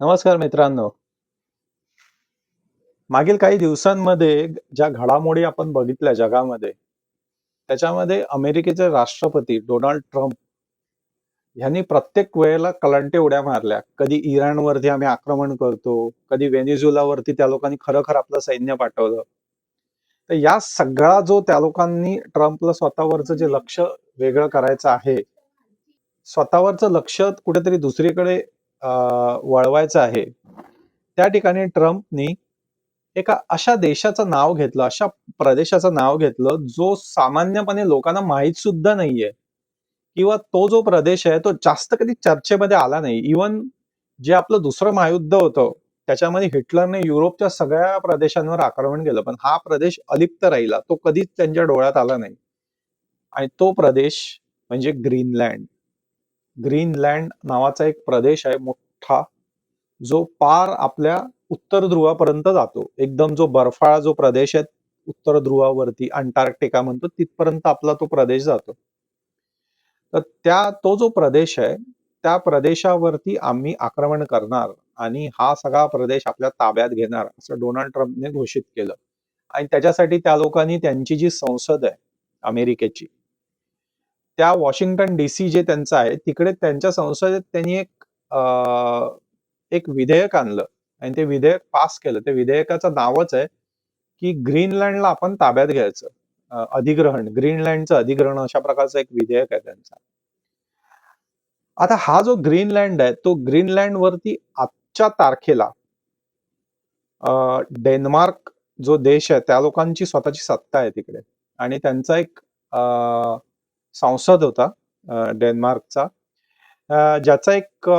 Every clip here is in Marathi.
नमस्कार मित्रांनो. मागील काही दिवसांमध्ये ज्या घडामोडी आपण बघितल्या जगामध्ये, त्याच्यामध्ये अमेरिकेचे राष्ट्रपती डोनाल्ड ट्रम्प यांनी प्रत्येक वेळेला कलंटे उड्या मारल्या. कधी इराणवरती आम्ही आक्रमण करतो, कधी व्हेनेझुएलावरती त्या लोकांनी खरोखर आपलं सैन्य पाठवलं. तर या सगळा जो त्या लोकांनी ट्रम्पला स्वतःवरचं जे लक्ष वेगळं करायचं आहे, स्वतःवरचं लक्ष कुठेतरी दुसरीकडे वळवायचं आहे. त्या ठिकाणी ट्रम्पनी एका अशा देशाचं नाव घेतलं, अशा प्रदेशाचं नाव घेतलं, जो सामान्यपणे लोकांना माहीत सुद्धा नाहीये किंवा तो जो प्रदेश आहे, तो जास्त कधी चर्चेमध्ये आला नाही. इव्हन जे आपलं दुसरं महायुद्ध होतं, त्याच्यामध्ये हिटलरने युरोपच्या सगळ्या प्रदेशांवर आक्रमण केलं. पण हा प्रदेश अलिप्त राहिला. तो कधीच त्यांच्या डोळ्यात आला नाही. आणि तो प्रदेश म्हणजे ग्रीनलँड. ग्रीनलँड नावाचा एक प्रदेश आहे मोठा, जो पार आपल्या उत्तर ध्रुवापर्यंत जातो. एकदम जो बर्फाळा जो प्रदेश आहे, उत्तर ध्रुवावरती अंटार्क्टिका म्हणतो, तिथपर्यंत आपला तो प्रदेश जातो. तर त्या तो जो प्रदेश आहे, त्या प्रदेशावरती आम्ही आक्रमण करणार आणि हा सगळा प्रदेश आपल्या ताब्यात घेणार, असं डोनाल्ड ट्रम्पने घोषित केलं. आणि त्याच्यासाठी त्या लोकांनी त्यांची जी संसद आहे अमेरिकेची, त्या वॉशिंग्टन डी.सी. जे त्यांचं आहे, तिकडे त्यांच्या संसदेत त्यांनी एक एक विधेयक आणलं आणि ते विधेयक पास केलं. ते विधेयकाचं नावच आहे, की ग्रीनलँडला आपण ताब्यात घ्यायचं. अधिग्रहण, ग्रीनलँडचं अधिग्रहण अशा प्रकारचं एक विधेयक आहे त्यांचा आता हा जो ग्रीनलँड आहे, तो ग्रीनलँड वरती आजच्या तारखेला अ, डेन्मार्क जो देश आहे, त्या लोकांची स्वतःची सत्ता आहे तिकडे आणि त्यांचा एक अ, सांसद होता डेन्मार्कचा ज्याचा एक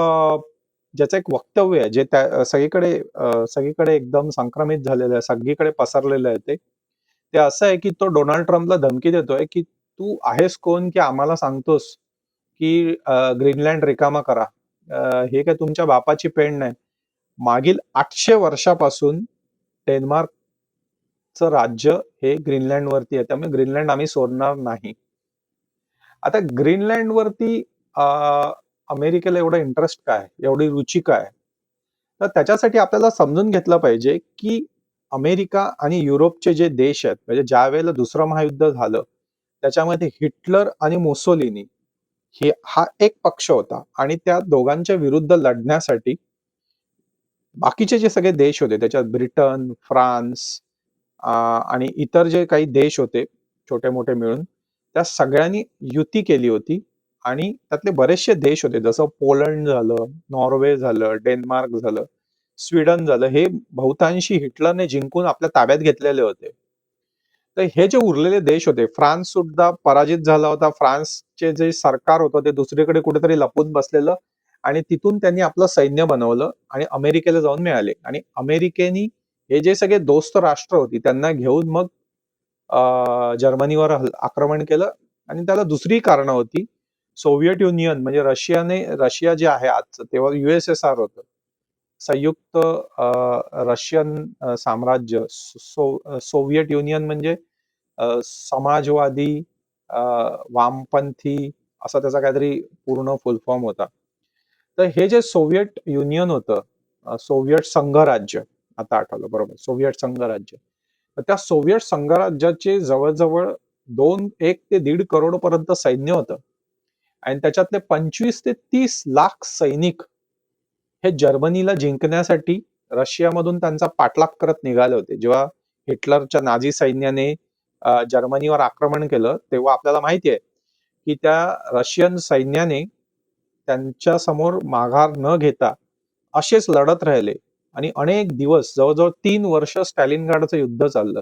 ज्याचं एक वक्तव्य आहे, जे त्या सगळीकडे सगळीकडे एकदम संक्रमित झालेलं आहे, सगळीकडे पसरलेलं आहे ते. ते असं आहे, की तो डोनाल्ड ट्रम्पला धमकी देतोय, की "तू आहेस कोण, की आम्हाला सांगतोस, की ग्रीनलँड रिकामा करा. हे काय तुमच्या बापाची पेंड नाही." मागील आठशे वर्षापासून डेन्मार्कचं राज्य हे ग्रीनलँडवरती आहे. त्यामुळे ग्रीनलँड आम्ही सोडणार नाही. आता ग्रीनलँडवरती अमेरिकेला एवढा इंटरेस्ट काय? एवढी रुची काय? तर त्याच्यासाठी आपल्याला समजून घेतलं पाहिजे, की अमेरिका आणि युरोपचे जे देश आहेत, म्हणजे ज्या वेळेला दुसरं महायुद्ध झालं, त्याच्यामध्ये हिटलर आणि मुसोलिनी हे हा एक पक्ष होता आणि त्या दोघांच्या विरुद्ध लढण्यासाठी बाकीचे जे सगळे देश होते, त्याच्यात ब्रिटन, फ्रान्स आणि इतर जे काही देश होते, छोटे-मोठे मिळून, त्या सगळ्यांनी युती केली होती आणि त्यातले बरेचसे देश होते, जसं पोलंड झालं, नॉर्वे झालं, डेन्मार्क झालं, स्वीडन झालं, हे बहुतांशी हिटलरने जिंकून आपल्या ताब्यात घेतलेले होते. तर हे जे उरलेले देश होते, फ्रान्स सुद्धा पराजित झाला होता. फ्रान्सचे जे सरकार होतं, ते दुसरीकडे कुठेतरी लपून बसलेलं आणि तिथून त्यांनी आपलं सैन्य बनवलं आणि अमेरिकेला जाऊन मिळाले आणि अमेरिकेनी हे जे सगळे दोस्त राष्ट्र होती, त्यांना घेऊन मग जर्मनीवर आक्रमण केलं आणि त्याला दुसरी कारणं होती. सोव्हिएट युनियन म्हणजे रशियाने रशिया जे आहे आजचं, तेव्हा युएसएसआर होतं. संयुक्त रशियन साम्राज्य सो सोव्हिएट युनियन म्हणजे समाजवादी वामपंथी असा त्याचा काहीतरी पूर्ण फुल फॉर्म होता. तर हे जे सोव्हिएट युनियन होतं, सोव्हिएट संघराज्य, आता आठवलं बरोबर, सोव्हिएट संघराज्य. त्या सोव्हिएट संघराज्याचे जवळजवळ दोन एक ते दीड करोड पर्यंत सैन्य होतं आणि त्याच्यातले 25 ते तीस लाख सैनिक हे जर्मनीला जिंकण्यासाठी रशियामधून त्यांचा पाठलाग करत निघाले होते. जेव्हा हिटलरच्या नाझी सैन्याने जर्मनीवर आक्रमण केलं, तेव्हा आपल्याला माहिती आहे, की त्या रशियन सैन्याने त्यांच्यासमोर माघार न घेता असेच लढत राहिले आणि अनेक दिवस जवळ-जवळ 3 वर्ष स्टॅलिनग्राडचं युद्ध चाललं.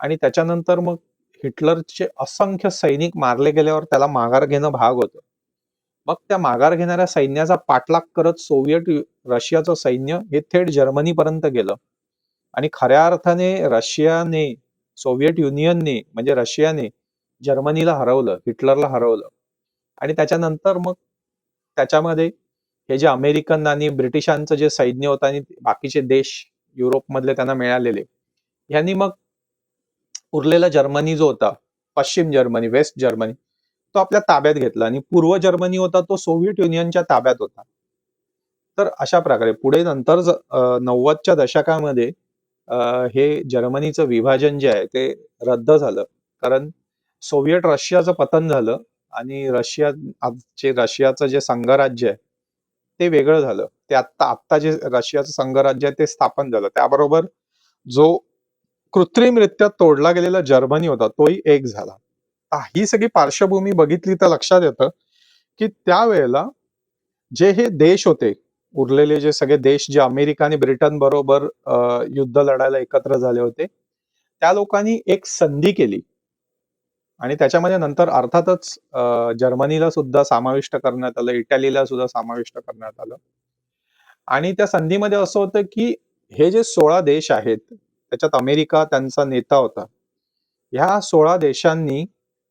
आणि त्याच्यानंतर मग हिटलरचे असंख्य सैनिक मारले गेल्यावर त्याला माघार घेणं भाग होतं. मग त्या माघार घेणाऱ्या सैन्याचा पाठलाग करत सोव्हिएट रशियाचं सैन्य हे थेट जर्मनीपर्यंत गेलं. आणि खऱ्या अर्थाने रशियाने, सोव्हिएट युनियनने म्हणजे रशियाने जर्मनीला हरवलं, हिटलरला हरवलं. आणि त्याच्यानंतर मग त्याच्यामध्ये हे जे अमेरिकन आणि ब्रिटिशांचं जे सैन्य होतं आणि बाकीचे देश युरोपमधले त्यांना मिळालेले, ह्यांनी मग उरलेला जर्मनी जो होता, पश्चिम जर्मनी, वेस्ट जर्मनी, तो आपल्या ताब्यात घेतला आणि पूर्व जर्मनी होता तो सोव्हिएट युनियनच्या ताब्यात होता. तर अशा प्रकारे पुढे नंतर नव्वदच्या दशकामध्ये हे जर्मनीचं विभाजन जे आहे ते रद्द झालं. कारण सोव्हिएट रशियाचं पतन झालं आणि रशिया आजचे रशियाचं जे संघराज्य आहे, ते वेगळं झालं. ते आत्ता आत्ता जे रशियाचं संघराज्य आहे ते स्थापन झालं. त्याबरोबर जो कृत्रिमरित्या तोडला गेलेला जर्मनी होता, तोही एक झाला. ही सगळी पार्श्वभूमी बघितली तर लक्षात येतं, की त्यावेळेला जे हे देश होते, उरलेले जे सगळे देश जे अमेरिका आणि ब्रिटन बरोबर युद्ध लढायला एकत्र झाले होते, त्या लोकांनी एक संधी केली. आणि त्याच्यामध्ये नंतर अर्थातच जर्मनीला सुद्धा समाविष्ट करण्यात आलं, इटालीला सुद्धा समाविष्ट करण्यात आलं. आणि त्या संधीमध्ये असं होतं, की हे जे 16 देश आहेत, त्याच्यात अमेरिका त्यांचा नेता होता. ह्या 16 देशांनी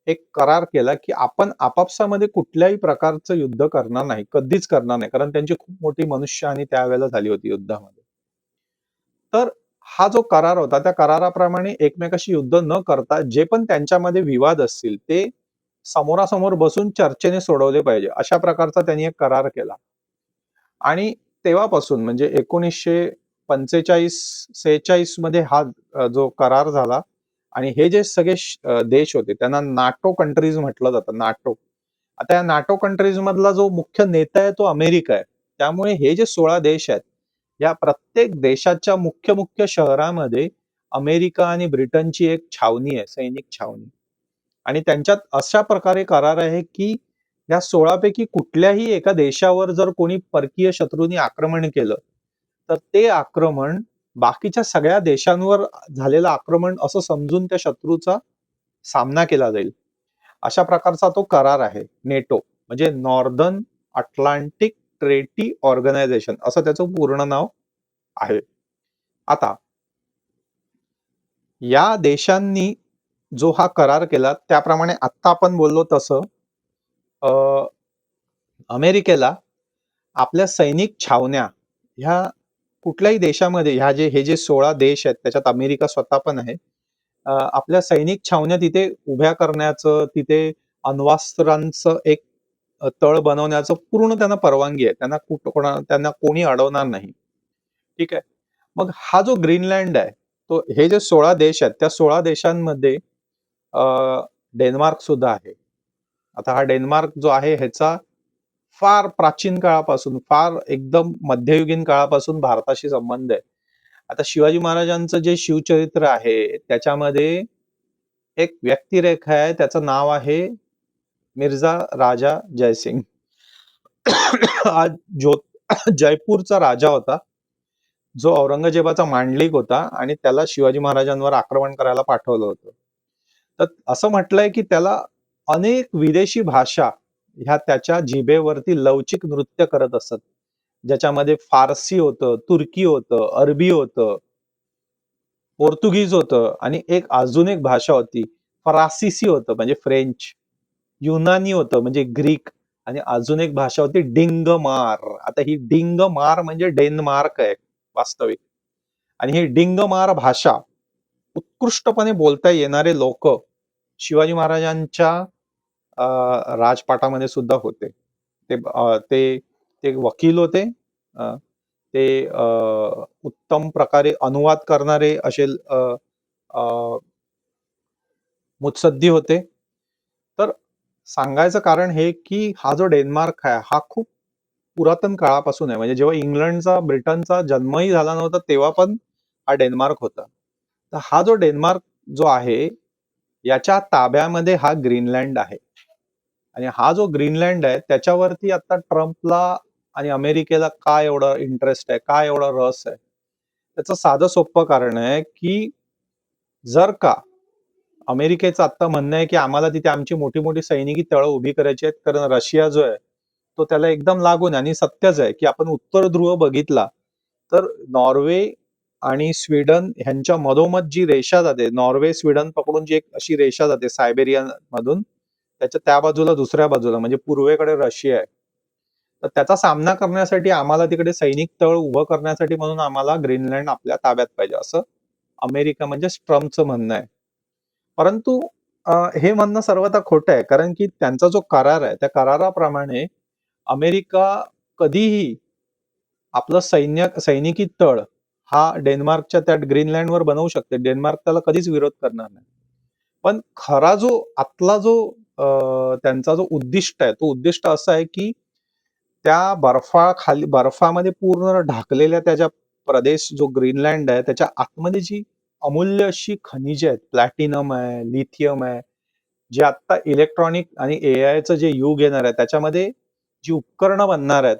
एक करार केला, की आपण आपापसामध्ये कुठल्याही प्रकारचं युद्ध करणार नाही, कधीच करणार नाही. कारण त्यांची खूप मोठी मनुष्यहानी त्यावेळेला झाली होती युद्धामध्ये. तर हा जो करार होता, त्या कराराप्रमाणे एकमेकाशी युद्ध न करता जे पण त्यांच्यामध्ये विवाद असतील, ते समोरासमोर बसून चर्चेने सोडवले पाहिजे. अशा प्रकारचा त्यांनी एक करार केला. आणि तेव्हापासून म्हणजे 1945-46 मध्ये हा जो करार झाला आणि हे जे सगळे देश होते त्यांना नाटो कंट्रीज म्हटलं जातं, नाटो. आता या नाटो कंट्रीज मधला जो मुख्य नेता आहे तो अमेरिका आहे. त्यामुळे हे जे 16 देश आहेत, या प्रत्येक देशाच्या मुख्य-मुख्य शहरामध्ये अमेरिका आणि ब्रिटनची एक छावणी आहे, सैनिक छावणी. आणि त्यांच्यात अशा प्रकारे करार आहे, की या सोळापैकी कुठल्याही एका देशावर जर कोणी परकीय शत्रूंनी आक्रमण केलं, तर ते आक्रमण बाकीच्या सगळ्या देशांवर झालेलं आक्रमण असं समजून त्या शत्रूचा सामना केला जाईल. अशा प्रकारचा तो करार आहे नेटो. म्हणजे नॉर्दर्न अटलांटिक ट्रेटी ऑर्गनायझेशन असं त्याचं पूर्ण नाव आहे. आता या देशांनी जो हा करार केला त्याप्रमाणे आत्ता आपण बोललो तसं अमेरिकेला आपल्या सैनिक छावण्या ह्या कुठल्याही देशामध्ये ह्या जे हे जे 16 देश आहेत त्याच्यात अमेरिका स्वतः पण आहे. आपल्या सैनिक छावण्या तिथे उभ्या करण्याचं, तिथे अण्वास्त्रांचं एक तळ बनवण्याचं पूर्ण त्यांना परवानगी आहे. त्यांना कुठं कोणा त्यांना कोणी अडवणार नाही. ठीक आहे. मग हा जो ग्रीनलँड आहे, तो हे जे 16 देश आहेत, त्या 16 देशांमध्ये डेन्मार्क सुद्धा आहे. आता हा डेन्मार्क जो आहे ह्याचा फार प्राचीन काळापासून, फार एकदम मध्ययुगीन काळापासून भारताशी संबंध आहे. आता शिवाजी महाराजांचं जे शिवचरित्र आहे, त्याच्यामध्ये एक व्यक्तिरेखा आहे, त्याचं नाव आहे मिर्झा राजा जयसिंग. आज जो जयपूरचा राजा होता. जो औरंगजेबाचा मांडलिक होता आणि त्याला शिवाजी महाराजांवर आक्रमण करायला पाठवलं होतं. तर असं म्हटलंय, की त्याला अनेक विदेशी भाषा ह्या त्याच्या जिभेवरती लवचिक नृत्य करत असत. ज्याच्यामध्ये फारसी होतं, तुर्की होतं, अरबी होतं. पोर्तुगीज होतं आणि एक अजून एक भाषा होती, फ्रांसीसी होतं म्हणजे फ्रेंच. युनानी होतं म्हणजे ग्रीक आणि अजून एक भाषा होती डिंगमार. आता ही डिंगमार म्हणजे डेन्मार्क आहे वास्तविक. आणि ही डिंगमार भाषा उत्कृष्टपणे बोलता येणारे लोक शिवाजी महाराजांच्या राजपाटामध्ये सुद्धा होते. ते ते ते वकील होते. ते उत्तम प्रकारे अनुवाद करणारे असे मुत्सद्दी होते. सांगायचं कारण हे, की हा जो डेन्मार्क आहे, हा खूप पुरातन काळापासून आहे. म्हणजे जेव्हा इंग्लंडचा, ब्रिटनचा जन्मही झाला नव्हता, तेव्हा पण हा डेन्मार्क होता. तर हा जो डेन्मार्क जो आहे, याच्या ताब्यामध्ये हा ग्रीनलँड आहे. आणि हा जो ग्रीनलँड आहे, त्याच्यावरती आता ट्रम्पला आणि अमेरिकेला का एवढा इंटरेस्ट आहे? का एवढा रस आहे? त्याचं साधं सोपं कारण आहे, की जर का अमेरिकेचं आता म्हणणं आहे, की आम्हाला तिथे आमची मोठी-मोठी सैनिकी तळं उभी करायची आहेत. कारण रशिया जो आहे, तो त्याला एकदम लागून आणि सत्यच आहे, की आपण उत्तर ध्रुव बघितला, तर नॉर्वे आणि स्वीडन ह्यांच्या मधोमध जी रेषा जाते, नॉर्वे, स्वीडन पकडून जी एक अशी रेषा जाते सायबेरियामधून, त्याच्या त्या बाजूला दुसऱ्या बाजूला म्हणजे पूर्वेकडे रशिया आहे. तर त्याचा सामना करण्यासाठी आम्हाला तिकडे सैनिक तळ उभं करण्यासाठी म्हणून आम्हाला ग्रीनलँड आपल्या ताब्यात पाहिजे, असं अमेरिका म्हणजे ट्रम्पचं म्हणणं आहे. परंतु हे म्हणणं सर्वथा खोटं आहे. कारण की त्यांचा जो करार आहे, त्या कराराप्रमाणे अमेरिका कधीही आपलं सैन्य सैनिकी तळ हा डेन्मार्कच्या त्या ग्रीनलँडवर बनवू शकते डेन्मार्क त्याला कधीच विरोध करणार नाही पण खरा जो आतला जो त्यांचा जो उद्दिष्ट आहे तो उद्दिष्ट असा आहे की त्या बर्फा खाली बर्फामध्ये पूर्ण ढाकलेल्या त्याच्या प्रदेश जो ग्रीनलँड आहे त्याच्या आतमध्ये जी अमूल्य अशी खनिजे आहेत. प्लॅटिनम आहे लिथियम आहे. जे आता इलेक्ट्रॉनिक आणि एआयचं जे युग येणार आहे त्याच्यामध्ये जी उपकरणं बनणार आहेत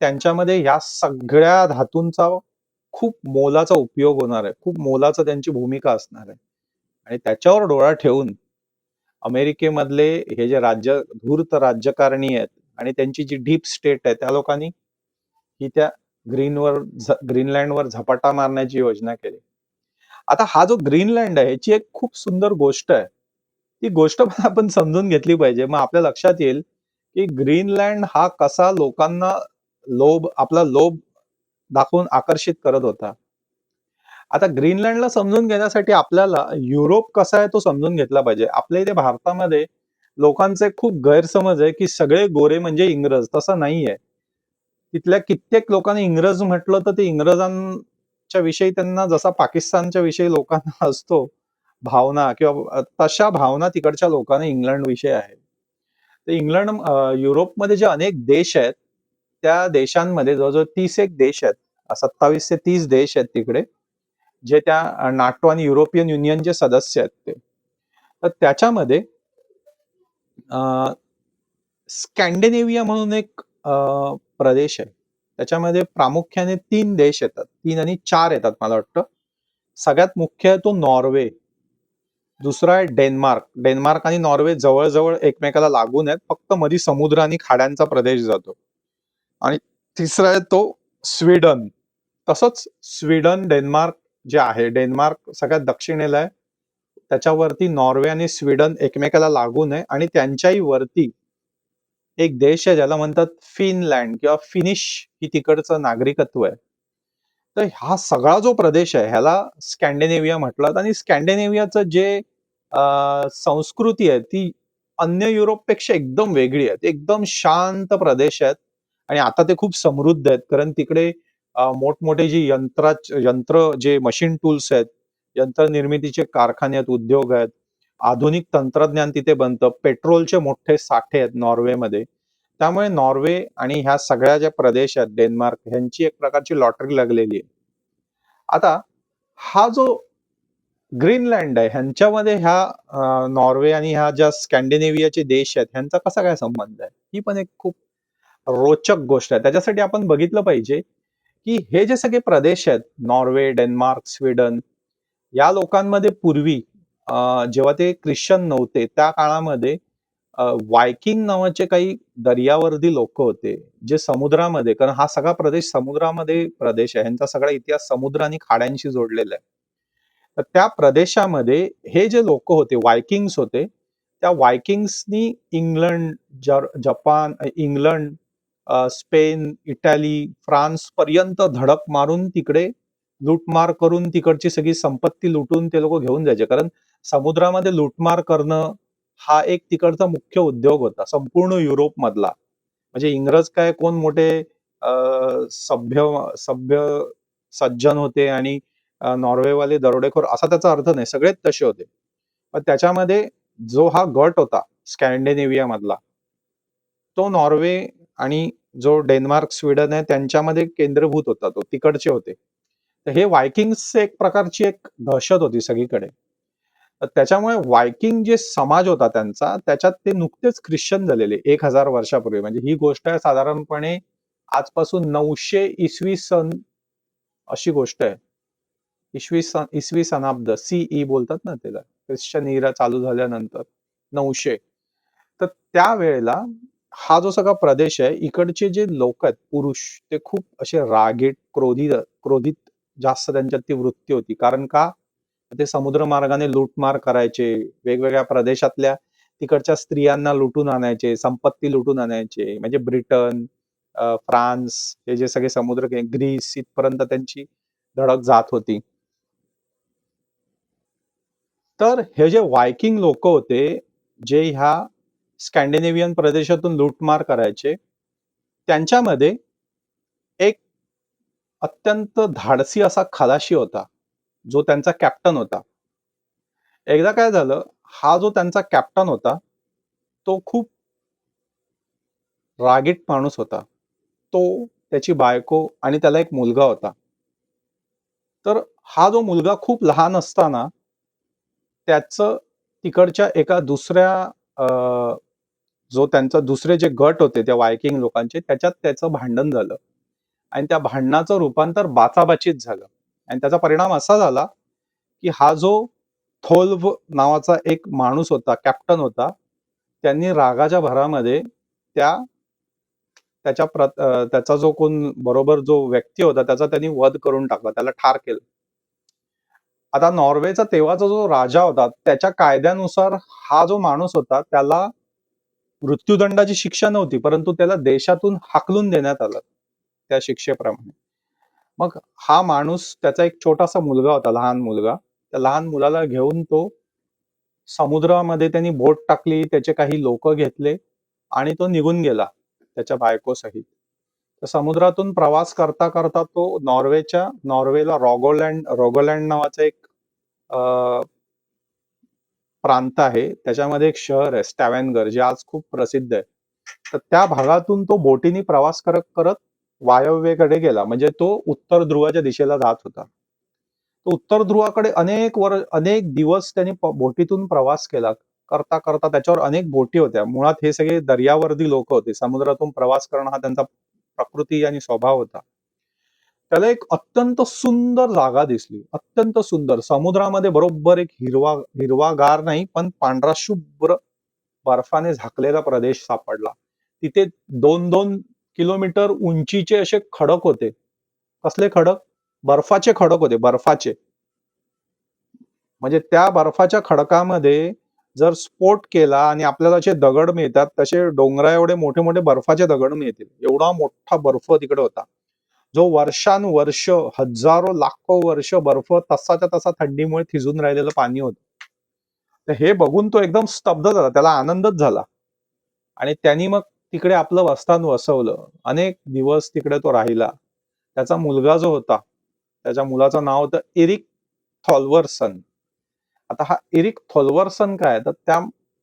त्यांच्यामध्ये या सगळ्या धातूंचा खूप मोलाचा उपयोग होणार आहे. खूप मोलाचा त्यांची भूमिका असणार आहे. आणि त्याच्यावर डोळा ठेवून अमेरिकेमधले हे जे राज्य धूर्त राज्यकारणी आहेत आणि त्यांची जी डीप स्टेट आहे त्या लोकांनी ही त्या ग्रीनवर झ- ग्रीनलँडवर झपाटा मारण्याची योजना केली. आता हा जो ग्रीनलँड आहे ह्याची एक खूप सुंदर गोष्ट आहे. ती गोष्ट पण आपण समजून घेतली पाहिजे. मग आपल्या लक्षात येईल की ग्रीनलँड हा कसा लोकांना लोभ आपला लोभ दाखवून आकर्षित करत होता. आता ग्रीनलँडला समजून घेण्यासाठी आपल्याला युरोप कसा आहे तो समजून घेतला पाहिजे. आपल्या इथे भारतामध्ये लोकांचे खूप गैरसमज आहे की सगळे गोरे म्हणजे इंग्रज तसं नाहीये. तिथल्या कित्येक लोकांनी इंग्रज म्हटलं तर ते इंग्रजां च्या विषयी त्यांना जसा पाकिस्तानच्या विषयी लोकांना असतो भावना किंवा तशा भावना तिकडच्या लोकांना इंग्लंड विषयी आहे तर इंग्लंड युरोपमध्ये जे अनेक देश आहेत त्या देशांमध्ये जवळजवळ तीस एक देश आहेत सत्तावीस ते तीस देश आहेत तिकडे जे त्या नाटो आणि युरोपियन युनियनचे सदस्य आहेत ते. तर त्याच्यामध्ये स्कॅन्डिनेव्हिया म्हणून एक प्रदेश आहे. त्याच्यामध्ये प्रामुख्याने तीन देश येतात. तीन आणि चार येतात मला वाटतं. सगळ्यात मुख्य आहे तो नॉर्वे. दुसरा आहे डेन्मार्क. डेन्मार्क आणि नॉर्वे जवळजवळ एकमेकाला लागून आहेत. फक्त मध्ये समुद्र आणि खाड्यांचा प्रदेश जातो. आणि तिसरा आहे तो स्वीडन. तसंच स्वीडन डेन्मार्क जे आहे डेन्मार्क सगळ्यात दक्षिणेला आहे. त्याच्यावरती नॉर्वे आणि स्वीडन एकमेकाला लागून आहे. आणि त्यांच्याही वरती एक देश आहे ज्याला म्हणतात फिनलँड किंवा फिनिश ही तिकडचं नागरिकत्व आहे. तर हा सगळा जो प्रदेश आहे ह्याला स्कॅन्डिनेव्हिया म्हटलं आणि स्कॅन्डिनेव्हियाचं जे संस्कृती आहे ती अन्य युरोपपेक्षा एकदम वेगळी आहे. एकदम शांत प्रदेश आहेत आणि आता ते खूप समृद्ध आहेत. कारण तिकडे मोठमोठे जी यंत्रा यंत्र जे मशीन टूल्स आहेत यंत्र निर्मितीचे कारखाने आहेत उद्योग आहेत आधुनिक तंत्रज्ञान तिथे बनतं. पेट्रोलचे मोठे साठे आहेत नॉर्वेमध्ये. त्यामुळे नॉर्वे आणि ह्या सगळ्या ज्या प्रदेश आहेत डेन्मार्क ह्यांची एक प्रकारची लॉटरी लागलेली आहे. आता हा जो ग्रीनलँड आहे ह्यांच्यामध्ये ह्या नॉर्वे आणि ह्या ज्या स्कॅन्डिनेव्हियाचे देश आहेत ह्यांचा कसा काय संबंध आहे? ही पण एक खूप रोचक गोष्ट आहे. त्याच्यासाठी आपण बघितलं पाहिजे की हे जे सगळे प्रदेश आहेत नॉर्वे डेन्मार्क स्वीडन या लोकांमध्ये पूर्वी जेव्हा ते ख्रिश्चन नव्हते त्या काळामध्ये वायकिंग नावाचे काही दर्यावर्दी लोक होते जे समुद्रामध्ये कारण हा सगळा प्रदेश समुद्रामध्ये प्रदेश आहे ह्यांचा सगळा इतिहास समुद्र आणि खाड्यांशी जोडलेला आहे. तर त्या प्रदेशामध्ये हे जे लोक होते वायकिंग्स होते त्या वायकिंग्सनी England Japan England Spain Italy France पर्यंत धडक मारून तिकडे लूटमार करून तिकडची सगळी संपत्ती लुटून ते लोक घेऊन जायचे. कारण समुद्रामध्ये लूटमार करणं हा एक तिकडचा मुख्य उद्योग होता संपूर्ण युरोप मधला म्हणजे इंग्रज काय कोण मोठे सभ्य सभ्य सज्जन होते आणि नॉर्वेवाले दरोडेखोर असा त्याचा अर्थ नाही सगळेच तसे होते. पण त्याच्यामध्ये जो हा गट होता स्कॅन्डिनेव्हिया मधला तो नॉर्वे आणि जो डेन्मार्क स्वीडन आहे त्यांच्यामध्ये केंद्रभूत होता तो तिकडचे होते. तर हे वायकिंग्स एक प्रकारची एक दहशत होती सगळीकडे. त्याच्यामुळे वायकिंग जे समाज होता त्यांचा त्याच्यात ते नुकतेच ख्रिश्चन झालेले एक हजार वर्षापूर्वी. म्हणजे ही गोष्ट आहे साधारणपणे आजपासून नऊशे इसवी सन अशी गोष्ट आहे. इसवी सन इसवी सनाब्द सीई बोलतात ना त्याला. ख्रिश्चन इरा चालू झाल्यानंतर नऊशे. तर त्यावेळेला हा जो सगळा प्रदेश आहे इकडचे जे लोक आहेत पुरुष ते खूप असे रागीट क्रोधित क्रोधित जास्त त्यांच्यात ती वृत्ती होती. कारण का? ते समुद्र मार्गाने लूटमार करायचे. वेगवेगळ्या प्रदेशातल्या तिकडच्या स्त्रियांना लुटून आणायचे संपत्ती लुटून आणायचे. म्हणजे ब्रिटन फ्रान्स हे जे सगळे समुद्र ग्रीस इथपर्यंत त्यांची धडक जात होती. तर हे जे वायकिंग लोक होते जे ह्या स्कॅन्डिनेव्हियन प्रदेशातून लूटमार करायचे त्यांच्यामध्ये एक अत्यंत धाडसी असा खलाशी होता. जो त्यांचा कॅप्टन होता. एकदा काय झालं हा जो त्यांचा कॅप्टन होता तो खूप रागीट माणूस होता. तो त्याची बायको आणि त्याला एक मुलगा होता. तर हा जो मुलगा खूप लहान असताना त्याचं तिकडच्या एका दुसऱ्या अं, जो त्यांचा दुसरे जे गट होते त्या वायकिंग लोकांचे त्याच्यात त्याचं भांडण झालं. आणि त्या भांडणाचं रूपांतर बाचाबाचीत झालं. आणि त्याचा परिणाम असा झाला की हा जो थोल्व नावाचा एक माणूस होता कॅप्टन होता त्यांनी रागाच्या भरामध्ये त्या त्याच्या प्र त्याचा जो कोण बरोबर जो व्यक्ती होता त्याचा त्यांनी वध करून टाकला त्याला ठार केलं. आता नॉर्वेचा तेव्हाचा जो राजा होता त्याच्या कायद्यानुसार हा जो माणूस होता त्याला मृत्यूदंडाची शिक्षा नव्हती परंतु त्याला देशातून हाकलून देण्यात आलं त्या शिक्षेप्रमाणे. मग हा माणूस त्याचा एक छोटासा मुलगा होता लहान मुलगा. त्या लहान मुलाला घेऊन तो समुद्रामध्ये त्यांनी बोट टाकली त्याचे काही लोक घेतले आणि तो निघून गेला त्याच्या बायकोसहित. तर समुद्रातून प्रवास करता करता तो नॉर्वेच्या नॉर्वेला रॉगोलँड रॉगोलँड नावाचं एक प्रांत आहे. त्याच्यामध्ये एक शहर आहे स्टॅवेनगर जे आज खूप प्रसिद्ध आहे. तर त्या भागातून तो बोटीने प्रवास करत करत वायव्येकडे गेला म्हणजे तो उत्तर ध्रुवाच्या दिशेला जात होता. तो उत्तर ध्रुवाकडे अनेक वर अनेक दिवस त्यांनी बोटीतून प्रवास केला. करता करता त्याच्यावर अनेक बोटी होत्या. मुळात हे सगळे दर्यावर्दी लोक होते. समुद्रातून प्रवास करणं हा त्यांचा प्रकृती आणि स्वभाव होता. त्याला एक अत्यंत सुंदर जागा दिसली. अत्यंत सुंदर. समुद्रामध्ये बरोबर एक हिरवा हिरवागार नाही पण पांढरा शुभ्र बर्फाने झाकलेला प्रदेश सापडला. तिथे दोन दोन किलोमीटर उंचीचे असे खडक होते. कसले खडक? बर्फाचे खडक होते बर्फाचे. म्हणजे त्या बर्फाच्या खडकामध्ये जर स्फोट केला आणि आपल्याला असे दगड मिळतात तसे डोंगरा एवढे मोठे मोठे बर्फाचे दगड मिळतील. एवढा मोठा बर्फ तिकडे होता. जो वर्षानुवर्ष हजारो लाखो वर्ष बर्फ तसाच्या तसा थंडीमुळे थिजून राहिलेलं पाणी होतं. तर हे बघून तो एकदम स्तब्ध झाला त्याला आनंदच झाला. आणि त्यांनी मग तिकडे आपलं वस्तान वसवलं. अनेक दिवस तिकडे तो राहिला. त्याचा मुलगा जो होता त्याच्या मुलाचं नाव होतं इरिक थॉल्वर्सन. आता हा इरिक थॉल्वर्सन काय? तर त्या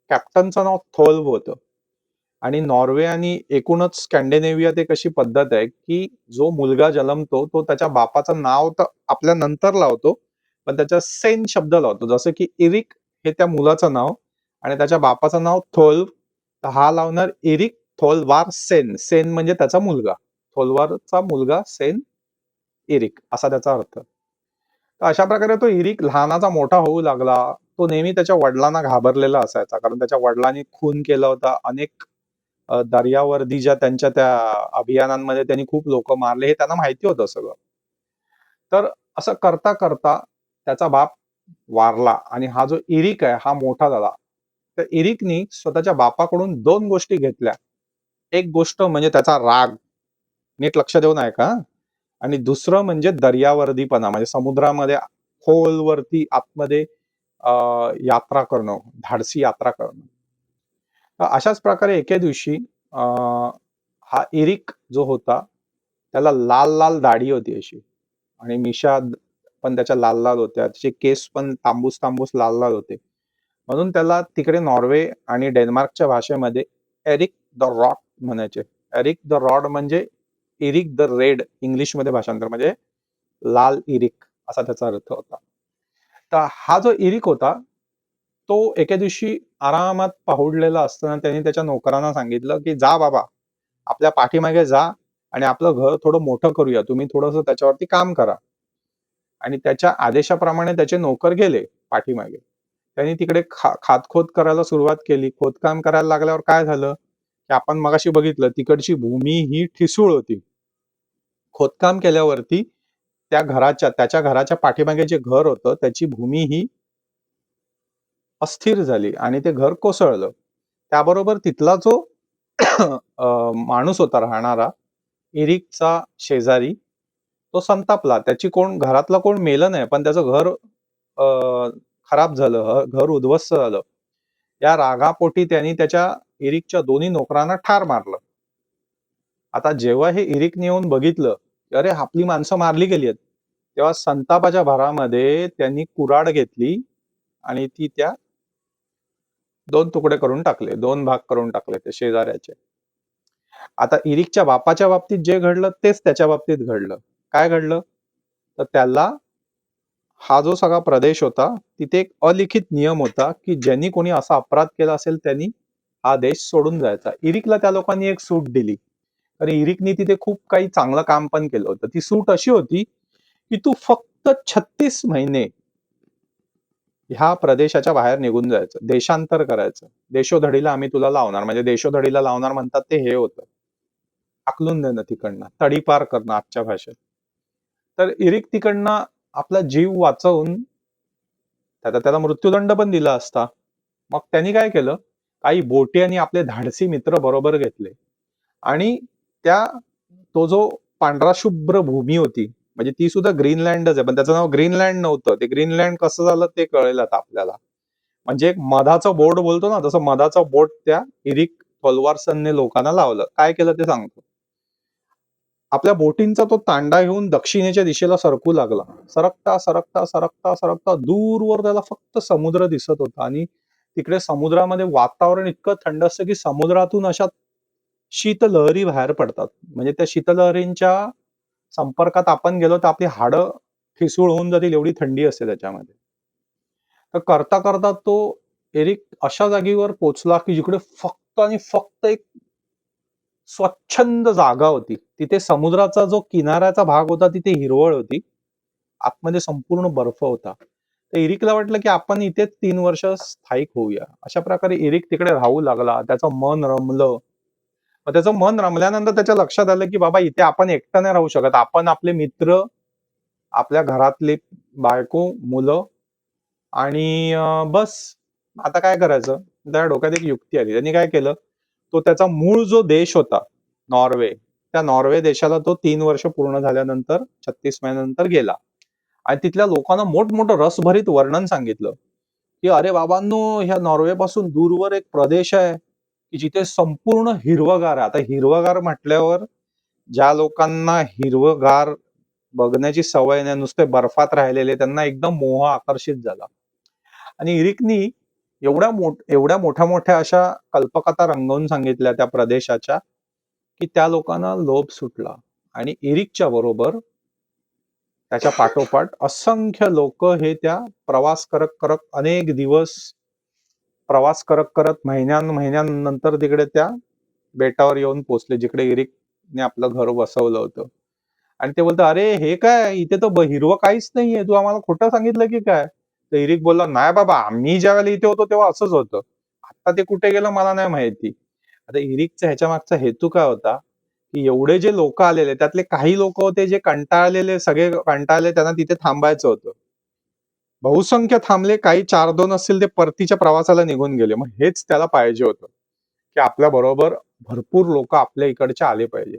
कॅप्टनचं नाव थोल्व होतं. आणि नॉर्वे आणि एकूणच स्कॅन्डिनेव्हिया ते कशी पद्धत आहे की जो मुलगा जन्मतो तो त्याच्या बापाचं नाव तर आपल्या नंतर लावतो पण त्याच्या सेन शब्द लावतो. जसं की इरिक हे त्या मुलाचं नाव आणि त्याच्या बापाचं नाव थोल्व. तर हा लावणार इरिक थोलवार सेन सेन म्हणजे त्याचा मुलगा. थोलवारचा मुलगा सेन इरिक असा त्याचा अर्थ. तर अशा प्रकारे तो इरिक लहानाचा मोठा होऊ लागला. तो नेहमी त्याच्या वडिलांना घाबरलेला असायचा. कारण त्याच्या वडिलांनी खून केला होता. अनेक दर्यावर्दी ज्या त्यांच्या त्या अभियानांमध्ये त्यांनी खूप लोक मारले हे त्यांना माहिती होतं सगळं. तर असं करता करता त्याचा बाप वारला आणि हा जो इरिक आहे हा मोठा झाला. तर इरिकनी स्वतःच्या बापाकडून दोन गोष्टी घेतल्या. एक गोष्ट म्हणजे त्याचा राग. नीट लक्ष देऊन आहे का आणि दुसरं म्हणजे दर्यावर्दीपणा म्हणजे समुद्रामध्ये खोलवरती आतमध्ये यात्रा करणं धाडसी यात्रा करणं. अशाच प्रकारे एके दिवशी हा इरिक जो होता त्याला लाल लाल दाढी होती अशी. आणि मिशा पण त्याच्या लाल लाल होत्या त्याचे केस पण तांबूस तांबूस लाल लाल होते. म्हणून त्याला तिकडे नॉर्वे आणि डेन्मार्कच्या भाषेमध्ये एरिक द रॉड म्हणायचे. एरिक द रॉड म्हणजे इरिक द रेड इंग्लिशमध्ये भाषांतर म्हणजे लाल इरिक असा त्याचा अर्थ होता. तर हा जो इरिक होता तो एके दिवशी आरामात पाहुडलेला असताना त्यांनी त्याच्या नोकरांना सांगितलं की जा बाबा आपल्या पाठीमागे जा आणि आपलं घर थोडं मोठं करूया. तुम्ही थोडंसं त्याच्यावरती काम करा. आणि त्याच्या आदेशाप्रमाणे त्याचे नोकर गेले पाठीमागे. त्यांनी तिकडे खा खातखोद करायला सुरुवात केली. खोदकाम करायला लागल्यावर काय झालं? आपण मगाशी बघितलं तिकडची भूमी ही ठिसूळ होती. खोदकाम केल्यावरती त्या घराच्या त्याच्या घराच्या पाठीमागे जे घर होतं त्याची भूमी ही अस्थिर झाली आणि ते घर कोसळलं. त्याबरोबर तिथला जो माणूस होता राहणारा इरिकचा शेजारी तो संतापला. त्याची कोण घरातला कोण मेलं नाही पण त्याचं घर खराब झालं घर उद्ध्वस्त झालं. या रागापोटी त्यांनी त्याच्या इरिकच्या दोन्ही नोकरांना ठार मारलं. आता जेव्हा हे इरिकने येऊन बघितलं की अरे आपली माणसं मारली गेली आहेत. तेव्हा संतापाच्या भरामध्ये त्यांनी कुराड घेतली आणि ती त्या दोन तुकडे करून टाकले दोन भाग करून टाकले ते शेजाऱ्याचे. आता इरिकच्या बापाच्या बाबतीत जे घडलं तेच त्याच्या बाबतीत घडलं. काय घडलं? तर त्याला हा जो सगळा प्रदेश होता तिथे एक अलिखित नियम होता की ज्यांनी कोणी असा अपराध केला असेल त्यांनी हा देश सोडून जायचा. इरिकला त्या लोकांनी एक सूट दिली. आणि इरिकनी तिथे खूप काही चांगलं काम पण केलं होतं. ती सूट अशी होती की तू फक्त छत्तीस महिने ह्या प्रदेशाच्या बाहेर निघून जायचं. देशांतर करायचं. देशोधडीला आम्ही तुला लावणार. म्हणजे देशोधडीला लावणार म्हणतात ते हे होतं. आकलून देणं तिकडनं. तडीपार करणं आजच्या भाषेत. तर इरिक तिकडनं आपला जीव वाचवून त्याचा त्याला मृत्यूदंड पण दिला असता. मग त्यांनी काय केलं? काही बोटी आणि आपले धाडसी मित्र बरोबर घेतले. आणि त्या तो जो पांढरा शुभ्र भूमी होती म्हणजे ती सुद्धा ग्रीनलँडच आहे. पण त्याचं नाव ग्रीनलँड नव्हतं. ते ग्रीनलँड कसं झालं ते कळेल आता आपल्याला. म्हणजे एक मधाचं बोट बोलतो ना तसं मधाचं बोट त्या इरिक थोलवारसनने लोकांना लावलं. काय केलं ते सांगतो. आपल्या बोटींचा तो तांडा घेऊन दक्षिणेच्या दिशेला सरकू लागला. सरकता सरकता सरकता सरकता दूरवर त्याला फक्त समुद्र दिसत होता. आणि तिकडे समुद्रामध्ये वातावरण इतकं थंड असतं की समुद्रातून अशा शीतलहरी बाहेर पडतात. म्हणजे त्या शीतलहरींच्या संपर्कात आपण गेलो तर आपली हाडं ठिसूळ होऊन जातील एवढी थंडी असते त्याच्यामध्ये. तर करता करता तो एरिक अशा जागेवर पोचला की जिकडे फक्त आणि फक्त एक स्वच्छंद जागा होती. तिथे समुद्राचा जो किनाऱ्याचा भाग होता तिथे हिरवळ होती. आतमध्ये संपूर्ण बर्फ होता. तर इरिकला वाटलं की आपण इथे तीन वर्ष स्थायिक होऊया. अशा प्रकारे इरिक तिकडे राहू लागला. त्याचं मन रमलं. मग त्याचं मन रमल्यानंतर त्याच्या लक्षात आलं की बाबा इथे आपण एकटा नाही राहू शकत. आपण आपले मित्र आपल्या घरातले बायको मुलं आणि बस. आता काय करायचं? त्या डोक्यात एक युक्ती आली. त्यांनी काय केलं? तो त्याचा मूळ जो देश होता नॉर्वे त्या नॉर्वे देशाला तो तीन वर्ष पूर्ण झाल्यानंतर छत्तीस महिन्यानंतर गेला. आणि तिथल्या लोकांना मोठमोठं रसभरीत वर्णन सांगितलं की अरे बाबांनो ह्या नॉर्वे पासून दूरवर एक प्रदेश आहे की जिथे संपूर्ण हिरवगार आहे. आता हिरवगार म्हटल्यावर ज्या लोकांना हिरवगार बघण्याची सवय नाही नुसते बर्फात राहिलेले त्यांना एकदम मोह आकर्षित झाला. आणि इरिकनी एवढ्या मोठ एवढ्या मोठ्या मोठ्या अशा कल्पकथा रंगवून सांगितल्या त्या प्रदेशाच्या की त्या लोकांना लोभ सुटला. आणि इरिकच्या बरोबर त्याच्या पाठोपाठ असंख्य लोक हे त्या प्रवास करत करत अनेक दिवस प्रवास करत करत महिन्यान महिन्यानंतर तिकडे त्या बेटावर येऊन पोचले जिकडे इरिकने आपलं घर वसवलं होतं. आणि ते बोलतं अरे हे काय? इथे तर हिरवं काहीच नाहीये. तू आम्हाला खोटं सांगितलं की काय? तर इरिक बोलला नाही बाबा आम्ही ज्या वेळेला इथे होतो तेव्हा असंच होतं. आता ते कुठे गेलं मला नाही माहिती. आता इरिकचा ह्याच्या मागचा हेतू काय होता? की एवढे जे लोक आलेले त्यातले काही लोक होते जे कंटाळलेले सगळे कंटाळले त्यांना तिथे थांबायचं होतं. बहुसंख्य थांबले काही चार दोन असतील ते परतीच्या प्रवासाला निघून गेले. मग हेच त्याला पाहिजे होतं. की आपल्या बरोबर भरपूर लोक आपल्या इकडचे आले पाहिजे.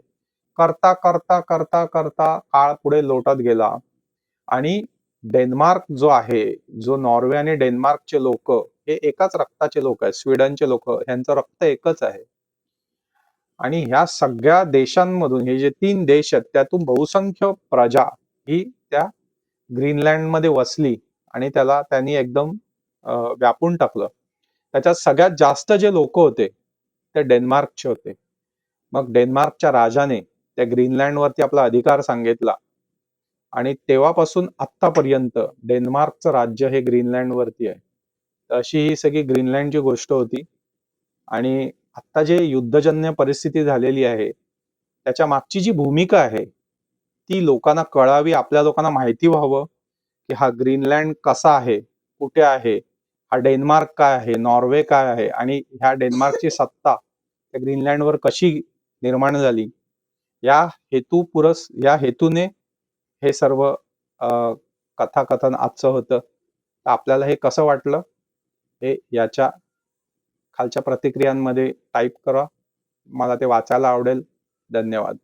करता करता करता करता काळ पुढे लोटत गेला. आणि डेन्मार्क जो आहे जो नॉर्वे आणि डेन्मार्कचे लोक हे एकाच रक्ताचे लोक आहेत स्वीडनचे लोक यांचं रक्त एकच आहे. आणि ह्या सगळ्या देशांमधून हे जे तीन देश आहेत त्यातून बहुसंख्य प्रजा ही त्या ग्रीनलँडमध्ये वसली आणि त्याला त्यांनी एकदम व्यापून टाकलं. त्याच्यात सगळ्यात जास्त जे लोक होते ते डेन्मार्कचे होते. मग डेन्मार्कच्या राजाने त्या ग्रीनलँडवरती आपला अधिकार सांगितला. आणि तेव्हापासून आत्तापर्यंत डेन्मार्कचं राज्य हे ग्रीनलँडवरती आहे. तर अशी ही सगळी ग्रीनलँडची गोष्ट होती. आणि आत्ता जे युद्धजन्य परिस्थिती झालेली आहे त्याच्या मागची जी भूमिका आहे ती लोकांना कळावी आपल्या लोकांना माहिती व्हावं की हा ग्रीनलँड कसा आहे कुठे आहे हा डेन्मार्क काय आहे नॉर्वे काय आहे आणि ह्या डेन्मार्कची सत्ता त्या ग्रीनलँडवर कशी निर्माण झाली या हेतू पुरस या हेतूने हे सर्व कथाकथन आजचं होतं. तर आपल्याला हे कसं वाटलं? हे याच्या खालच्या प्रतिक्रियांमध्ये टाईप करा. मला ते वाचायला आवडेल. धन्यवाद.